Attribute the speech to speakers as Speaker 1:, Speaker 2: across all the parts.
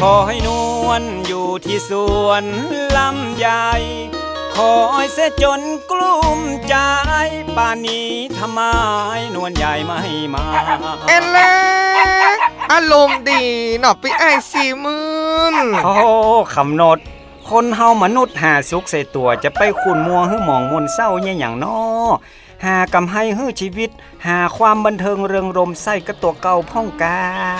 Speaker 1: คอยนวลอยู่ที่สวนลำใหญ่คอยเสียจนกลุ้มใจป่านนี้ทำไมนวลใหญ่ไม่มา
Speaker 2: เอ็นแลอารมณ์ดีเนาะพี่ไอ้ายสี่หมื่น
Speaker 1: โอ้คำนด คนเฮามนุษย์หาสุขใส่ตัวจะไปขุนมัวหื้อหมองมนเศร้าเนี่ยอย่างน้อ หากำให้ฮื้อชีวิต หาความบันเทิงเริงรมใส่กับตัวเก่าพ่องกา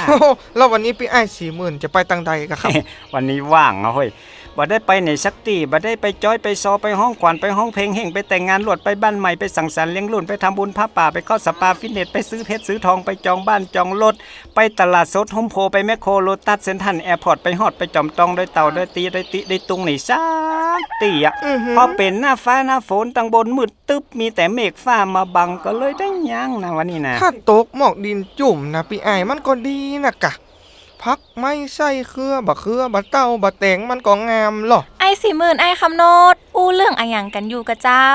Speaker 2: โอ้โหแล้ววันนี้พี่ไอ้ายสี่หมื่นจะไปตังใดกันครับ
Speaker 1: วันนี้ว่างอะเฮ้ยบ่ได้ไปไหนสักตีบ่ได้ไปจ้อยไปซอไปห้องขวัญไปห้องเพลงเฮงไปแต่งงานหลวดไปบ้านใหม่ไปสังสรรค์เลี้ยงรุ่นไปทำบุญพระป่าไปเข้าสปาฟิตเนสไปซื้อเพชรซื้อทองไปจองบ้านจองรถไปตลาดสดโฮมโพไปแมคโครโลตัสเซ็นทรัลแอร์พอร์ตไปฮอดไปจอมตองด้วยเต่าด้วยตีด้วยติด้วยตุงนี่ซั กตีอะ
Speaker 2: อื้อหือ
Speaker 1: พอเป็นหน้าฟ้าหน้าฝนตังบนมืดตึ๊บมีแต่เมฆฟ้ามาบังก็เลยได้ยังนะวันนี้นะ
Speaker 2: ถ้าตกหมอกดินจุ่มนะพี่ไอ้ายมันก็ดีนะกะพักไม่ใส่เครือบะเครือบะเต้าบะแตงมันก็งามหรอ
Speaker 3: ไอ้สี่หมื่นไอ้คำโนดอู้เรื่องอะหยังกันอยู่กับเจ้า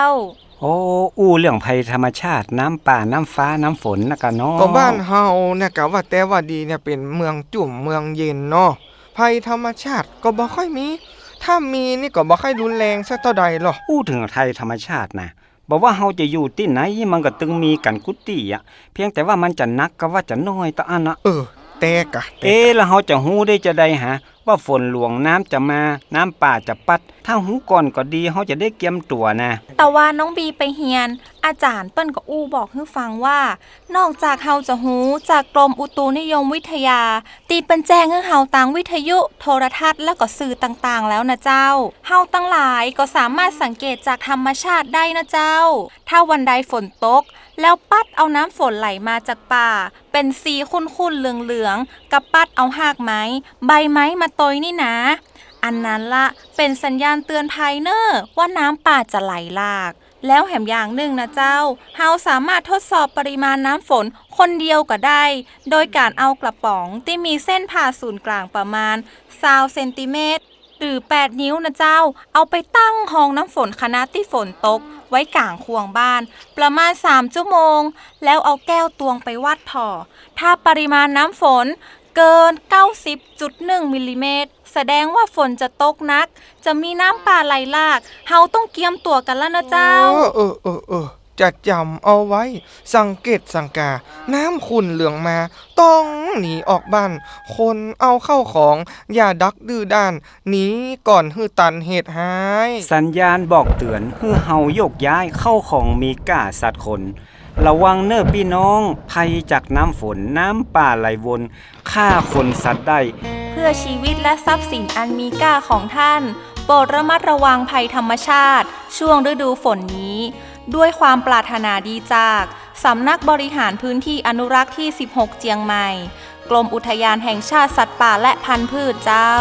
Speaker 1: โอ้อู้เรื่องภัยธรรมชาติน้ำป่าน้ำฟ้าน้ำฝนนะกันเนาะ
Speaker 2: ก็บ้านเฮาเนี่ยกะว่าแต่ว่าดีเนี่ยเป็นเมืองจุ่มเมืองเย็นเนาะภัยธรรมชาติก็บ่ค่อยมี ถ้ามีนี่ก็บ่ค่อยรุนแรงสักเท่าใดหรอก
Speaker 1: อู้ถึงไทยธรรมชาตินะบอกว่าเฮาจะอยู่ที่ไหนมันก็ตึงมีกันกุฏิอะ เพียงแต่ว่ามันจะนักก็ว่าจะน้อยตะอันนะ
Speaker 2: เออ แต่กะแต่
Speaker 1: เอ๊ะแล้วเฮาจะฮู้ได้จะได้หาว่าฝนหลวงน้ำจะมาน้ำป่าจะปัด ถ้าฮู้ก่อนก็ดีเฮาจะได้เตรียมตัวนะ
Speaker 3: แต่ว่าน้องบีไปเฮียน อาจารย์เปิ้นก็อู้บอกให้ฟังว่า นอกจากเฮาจะหูจากกรมอุตุนิยมวิทยา ตีเป็นแจ้งให้เฮาตางวิทยุ โทรทัศน์และก็สื่อต่างๆ แล้วนะเจ้า เฮาตั้งหลายก็สามารถสังเกตจากธรรมชาติได้นะเจ้า ถ้าวันใดฝนตก แล้วปัดเอาน้ำฝนไหลมาจากป่า เป็นสีขุ่นๆเหลืองๆกับปัดเอาหากไม้ ใบไม้มาตอยนี่นะ อันนั้นละเป็นสัญญาณเตือนภัยเนอะว่าน้ำป่าจะไหลหลาก แล้วแถมอย่างหนึ่งนะเจ้า เฮาสามารถทดสอบปริมาณน้ำฝนคนเดียวก็ได้ โดยการเอากระป๋องที่มีเส้นผ่าศูนย์กลางประมาณ20เซนติเมตรหรือ 8 นิ้วนะเจ้า เอาไปตั้งห้องน้ำฝนคณะที่ฝนตก ไว้กลางควงบ้าน ประมาณ 3 ชั่วโมง แล้วเอาแก้วตวงไปวัดพอ ถ้าปริมาณน้ำฝนเกิน 90.1มิลลิเมตรแสดงว่าฝนจะตกนัก จะมีน้ำป่าไหลหลาก เฮาต้องเกียมตัวกันแล้วนะเจ้า
Speaker 2: เออเออเออ จะจำเอาไว้ สังเกตสังกา น้ำขุ่นเหลืองมา ต้องหนีออกบ้าน คนเอาเข้าของ อย่าดักดื้อด้านหนีก่อนฮือตันเหตุหาย
Speaker 1: สัญญาณบอกเตือนให้เฮาโยกย้ายเข้าของมีก้าสัตว์คน ระวังเน้อพี่น้องภัยจากน้ำฝนน้ำป่าไหลวนฆ่าคนสัตว์ได้
Speaker 3: เพื่อชีวิตและทรัพย์สินอันมีค่าของท่าน โปรดระมัดระวังภัยธรรมชาติ ช่วงฤดูฝนนี้ ด้วยความปรารถนาดีจากสำนักบริหารพื้นที่อนุรักษ์ที่ 16 เจียงใหม่ กรมอุทยานแห่งชาติสัตว์ป่าและพันธุ์พืชเจ้า